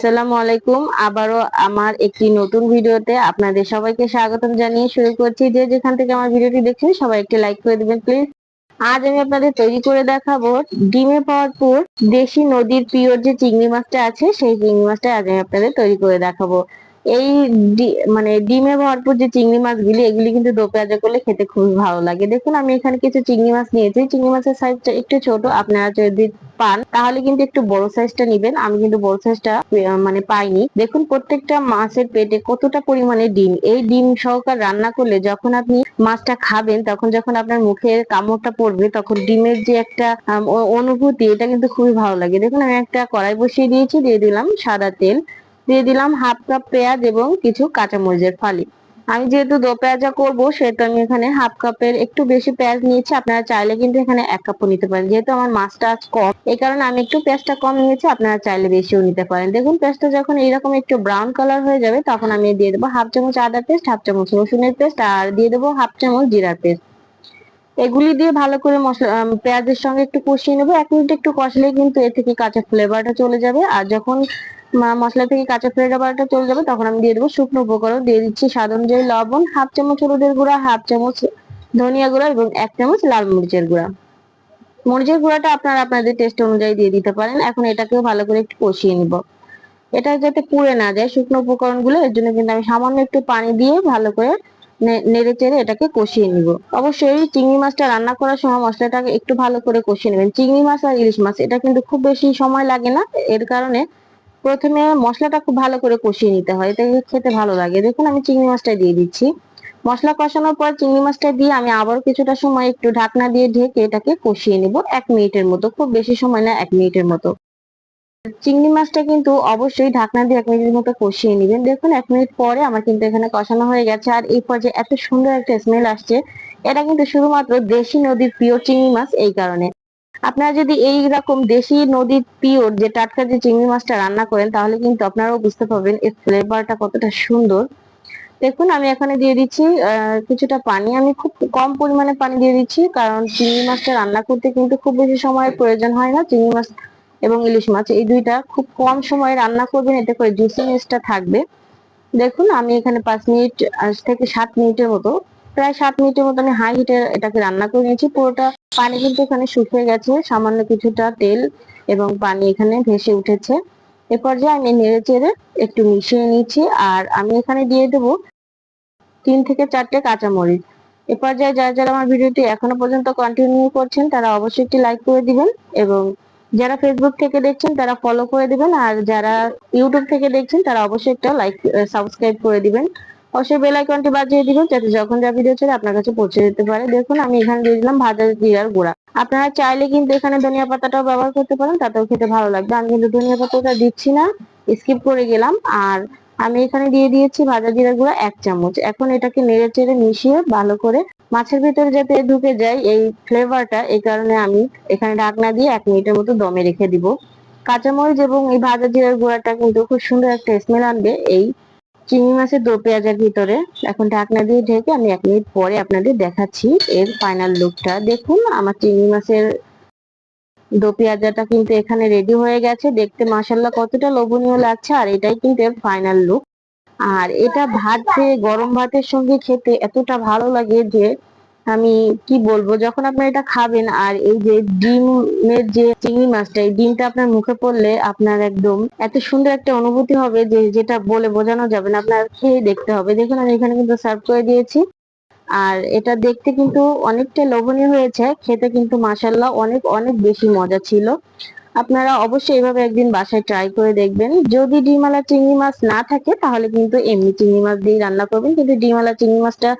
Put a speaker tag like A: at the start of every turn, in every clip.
A: আসসালামু আলাইকুম। আবারও আমার একটি নতুন ভিডিওতে আপনাদের সবাইকে স্বাগত জানিয়ে শুরু করছি। যে যেখান থেকে আমার ভিডিওটি দেখছেন সবাই একটি লাইক করে দিবেন প্লিজ আজ আমি আপনাদের তৈরি করে দেখাবো ডিমে ভরপুর দেশি নদীর পিওর যে চিংড়ি মাছটা আছে, সেই চিংড়ি মাছটা আজ আমি আপনাদের তৈরি করে দেখাবো। এই মানে ডিমে ভরপুর যে চিংড়ি মাছগুলি, এগুলি কিন্তু দো করলে খেতে খুবই ভালো লাগে। দেখুন, আমি এখানে কিছু চিংড়ি মাছ নিয়েছি। চিংড়ি মাছের সাইজটা একটু ছোট, আপনারা যদি পান, তাহলে কিন্তু একটু বড় সাইজটা নিবেন। আমি কিন্তু বড় সাইজটা মানে পাইনি। দেখুন, প্রত্যেকটা মাছের পেটে কতটা পরিমাণে ডিম। এই ডিম সহকার রান্না করলে যখন আপনি মাছটা খাবেন, তখন যখন আপনার মুখে কামড়টা পড়বে, তখন ডিমের যে একটা অনুভূতি, এটা কিন্তু খুবই ভালো লাগে। দেখুন, আমি একটা কড়াই বসিয়ে দিয়েছি, দিয়ে দিলাম সাদা তেল। দিয়ে দিলাম হাফ কাপ পেঁয়াজ এবং কিছু কাঁচামরিচের ফালি। আমি যেহেতু দো পেঁয়াজা করব, সেহেতু আমি এখানে হাফ কাপের একটু বেশি পেঁয়াজ নিয়েছি। আপনারা চাইলে কিন্তু এখানে এক কাপও নিতে পারেন। যেহেতু আমার মাছটা আজ কম, এই কারণে আমি একটু পেঁয়াজটা কম নিয়েছি। আপনারা চাইলে বেশিও নিতে পারেন। দেখুন, পেঁয়াজটা যখন এইরকম একটু ব্রাউন কালার হয়ে যাবে, তখন আমি দিয়ে দেবো হাফ চামচ আদা পেস্ট হাফ চামচ রসুনের পেস্ট আর দিয়ে দেবো হাফ চামচ জিরার পেস্ট এগুলি দিয়ে ভালো করে মশলা পেঁয়াজের সঙ্গে একটু কষিয়ে নেব। এক মিনিট একটু কষলে কিন্তু এ থেকে কাঁচা ফ্লেভারটা চলে যাবে। আর যখন মশলা থেকে কাঁচা ফ্লেভারটা চলে যাবে, তখন আমি দিয়ে দেবো শুকনো উপকরণ। দিয়ে দিচ্ছি স্বাদ অনুযায়ী লবণ, হাফ চামচ হলুদের গুঁড়া, হাফ চামচ ধনিয়া গুঁড়া এবং এক চামচ লাল মরিচের গুঁড়া। মরিচের গুঁড়াটা আপনারা আপনাদের টেস্ট অনুযায়ী দিয়ে দিতে পারেন। এখন এটাকেও ভালো করে একটু কষিয়ে নিব। এটা যাতে পুড়ে না যায় শুকনো উপকরণগুলো, এর জন্য কিন্তু আমি সামান্য একটু পানি দিয়ে ভালো করে নেড়ে চেড়ে এটাকে কষিয়ে নিব। অবশ্যই চিংড়ি মাছটা রান্না করার সময় মশলাটাকে একটু ভালো করে কষিয়ে নেবেন। চিংড়ি মাছ আর ইলিশ মাছ, এটা কিন্তু খুব বেশি সময় লাগে না। এর কারণে প্রথমে মশলাটা খুব ভালো করে কষিয়ে নিতে হয়, এটাকে খেতে ভালো লাগে। দেখুন, আমি চিংড়ি মাছটা দিয়ে দিচ্ছি। মশলা কষানোর পর চিংড়ি মাছটা দিয়ে আমি আবারও কিছুটা সময় একটু ঢাকনা দিয়ে ঢেকে এটাকে কষিয়ে নিব এক মিনিটের মতো, খুব বেশি সময় না, এক মিনিটের মতো। চিংড়ি মাছটা কিন্তু অবশ্যই ঢাকনা দিয়ে এক মিনিটের মতো কষিয়ে নেবেন। দেখুন, এক মিনিট পরে আমার কিন্তু এখানে কষানো হয়ে গেছে। আর এই পর্যায়ে এত সুন্দর একটা স্মেল আসছে, এটা কিন্তু শুধুমাত্র দেশি নদীর প্রিয় চিংড়ি মাছ এই কারণে। আপনারা যদি এই রকম দেশি নদীর পিওর, যে টাটকা যে চিংড়ি মাছটা রান্না করেন, তাহলে কিন্তু আপনারাও বুঝতে পারবেন এর ফ্লেভারটা কতটা সুন্দর। দেখুন, আমি এখানে দিয়ে দিচ্ছি কিছুটা পানি। আমি খুব কম পরিমাণে পানি দিয়ে দিচ্ছি, কারণ চিংড়ি মাছটা রান্না করতে কিন্তু খুব বেশি সময়ের প্রয়োজন হয় না, চিংড়ি মাছ এবং ইলিশ মাছ। এই দুইটা খুব কম সময়ে রান্না করবেন, এতে করে জুসিনেসটা থাকবে। দেখুন, আমি এখানে পাঁচ মিনিট থেকে সাত মিনিটের মতো প্রায় সাত মিনিটের মতো আমি হাই হিটে এটাকে রান্না করে নিয়েছি। পুরোটা পানি কিন্তু এখানে শুকিয়ে গেছে। সামান্য কিছুটা তেল এবং পানি এখানে ভেসে উঠেছে। এ পর্যায়ে আমি নেড়ে চেড়ে একটু মিশিয়ে নিচ্ছি আর আমি এখানে দিয়ে দেবো তিন থেকে চারটে কাঁচামরিচ। এ পর্যায়ে যারা যারা আমার ভিডিওটি এখনও পর্যন্ত কন্টিনিউ করছেন, তারা অবশ্যই একটি লাইক করে দিবেন এবং যারা ফেসবুক থেকে দেখছেন, তারা ফলো করে দিবেন আর যারা ইউটিউব থেকে দেখছেন, তারা অবশ্যই একটা লাইক সাবস্ক্রাইব করে দিবেন। অবশ্যই বেল আইকনটি বাজিয়ে দিবেন, যাতে যখন যা ভিডিও ছেড়ে আপনার কাছে পৌঁছে যেতে পারে। দেখুন, আমি এখানে দিয়ে দিলাম ভাজা জিরার গুঁড়া। আপনারা চাইলে কিন্তু এখানে ধনিয়া পাতাটাও ব্যবহার করতে পারেন, তাতেও খেতে ভালো লাগবে। আমি কিন্তু ধনিয়া পাতাটা দিচ্ছি না স্কিপ করে গেলাম। আর আমি এখানে দিয়ে দিয়েছি ভাজা জিরা গুঁড়া এক চামচ। এখন এটাকে নেড়ে চেড়ে মিশিয়ে ভালো করে মাছের ভিতরে যাতে ঢুকে যায়, এই ফ্লেভারটা এই কারণে আমি এখানে ঢাকনা দিয়ে এক মিনিটের মতো দমে রেখে দিব। কাঁচামরিচ এবং এই ভাজা জিরার গুঁড়াটা কিন্তু খুব সুন্দর একটা স্মেল আনবে। এই চিংড়ি মাছের দো পেঁয়াজের ভিতরে এখন ঢাকনা দিয়ে ঢেকে আমি এক মিনিট পরে আপনাদের দেখাচ্ছি এর ফাইনাল লুকটা দেখুন, আমার চিংড়ি মাছের দো পেঁয়াজাটা কিন্তু এখানে রেডি হয়ে গেছে। দেখতে মাসাল্লাহ কতটা লোভনীয় লাগছে, আর এটাই কিন্তু এর ফাইনাল লুক আর এটা ভাত গরম ভাতের সঙ্গে খেতে এতটা ভালো লাগে যে আমি কি বলব, যখন আপনি এটা খাবেন আর এই যে ডিমের যে চিংড়ি মাছটা, এই ডিমটা আপনার মুখে পড়লে আপনার একদম এত সুন্দর একটা অনুভূতি হবে যে যেটা বলে বোঝানো যাবে না, আপনার খেয়ে দেখতে হবে। দেখুন, আমি এখানে কিন্তু সার্ভ করে দিয়েছি। আর এটা দেখতে কিন্তু অনেকটা লোভনীয় হয়েছে, খেতে কিন্তু মাসাল্লাহ অনেক অনেক বেশি মজা ছিল। আপনারা অবশ্যই এইভাবে একদিন বাসায় ট্রাই করে দেখবেন। যদি ডিমালা চিংড়ি মাছ না থাকে, তাহলে কিন্তু এমনি চিংড়ি মাছ দিয়ে রান্না করবেন। কিন্তু ডিমালা চিংড়ি মাছটা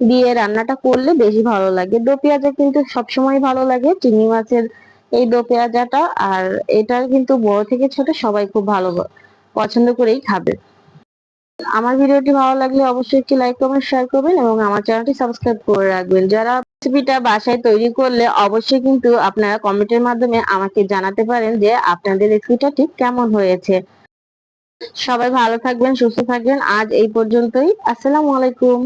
A: দিয়ে রান্নাটা করলে বেশি ভালো লাগে। দো পেঁয়াজা কিন্তু সবসময় ভালো লাগে, চিংড়ি মাছের এই দো পেঁয়াজাটা, আর এটা কিন্তু বড় থেকে ছোট সবাই খুব ভালো পছন্দ করেই খাবে। আমার ভিডিওটি ভালো লাগলে অবশ্যই একটি লাইক কমেন্ট শেয়ার করবেন এবং আমার চ্যানেলটি সাবস্ক্রাইব করে রাখবেন। যারা রেসিপিটা বাসায় তৈরি করলে অবশ্যই কিন্তু আপনারা কমেন্টের মাধ্যমে আমাকে জানাতে পারেন যে আপনাদের রেসিপিটা ঠিক কেমন হয়েছে। সবাই ভালো থাকবেন, সুস্থ থাকবেন। আজ এই পর্যন্তই। আসসালামু আলাইকুম।